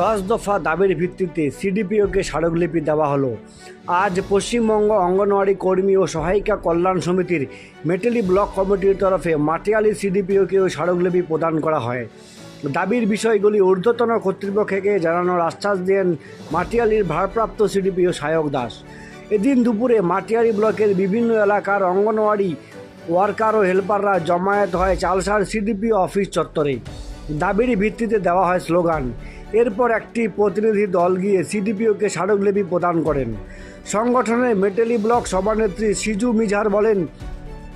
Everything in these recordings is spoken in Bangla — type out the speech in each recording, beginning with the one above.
দশ দফা দাবির ভিত্তিতে সিডিপিওকে স্মারকলিপি দেওয়া হলো। আজ পশ্চিমবঙ্গ অঙ্গনওয়াড়ি কর্মী ও সহায়িকা কল্যাণ সমিতির মেটেলি ব্লক কমিটির তরফে মাটিয়ালি সিডিপিওকেও স্মারকলিপি প্রদান করা হয়। দাবির বিষয়গুলি ঊর্ধ্বতন কর্তৃপক্ষকে জানানোর আশ্বাস দেন মাটিয়ালির ভারপ্রাপ্ত সিডিপিও সায়ক দাস। এদিন দুপুরে মাটিয়ালি ব্লকের বিভিন্ন এলাকার অঙ্গনওয়াড়ি ওয়ার্কার ও হেল্পাররা জমায়েত হয় চালসার সিডিপি অফিস চত্বরে। দাবির ভিত্তিতে দেওয়া হয় স্লোগান এরপর একটি প্রতিনিধি দল গিয়ে সিডিপিওকে স্মারকলিপি প্রদান করেন। সংগঠনের মেটেলি ব্লক সভানেত্রী সিজু মিঝার বলেন,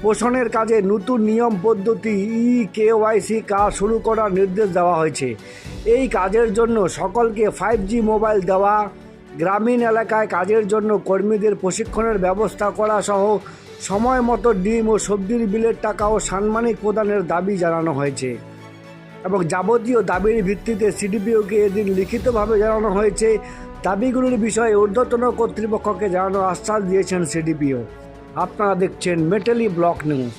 পোষণের কাজে নতুন নিয়ম, পদ্ধতি ই কেওয়াইসি কাজ শুরু করার নির্দেশ দেওয়া হয়েছে। এই কাজের জন্য সকলকে ফাইভ জি মোবাইল দেওয়া, গ্রামীণ এলাকায় কাজের জন্য কর্মীদের প্রশিক্ষণের ব্যবস্থা করা সহ সময় মতো ডিম ও সবজির বিলের টাকা ও সাম্মানিক প্রদানের দাবি জানানো হয়েছে। এবং যাবতীয় দাবির ভিত্তিতে সিডিপিওকে এদিন লিখিতভাবে জানানো হয়েছে, দাবিগুলির বিষয়ে ঊর্ধ্বতন কর্তৃপক্ষকে জানানোর আশ্বাস দিয়েছেন সিডিপিও। আপনারা দেখছেন মেটালি ব্লক নিউজ।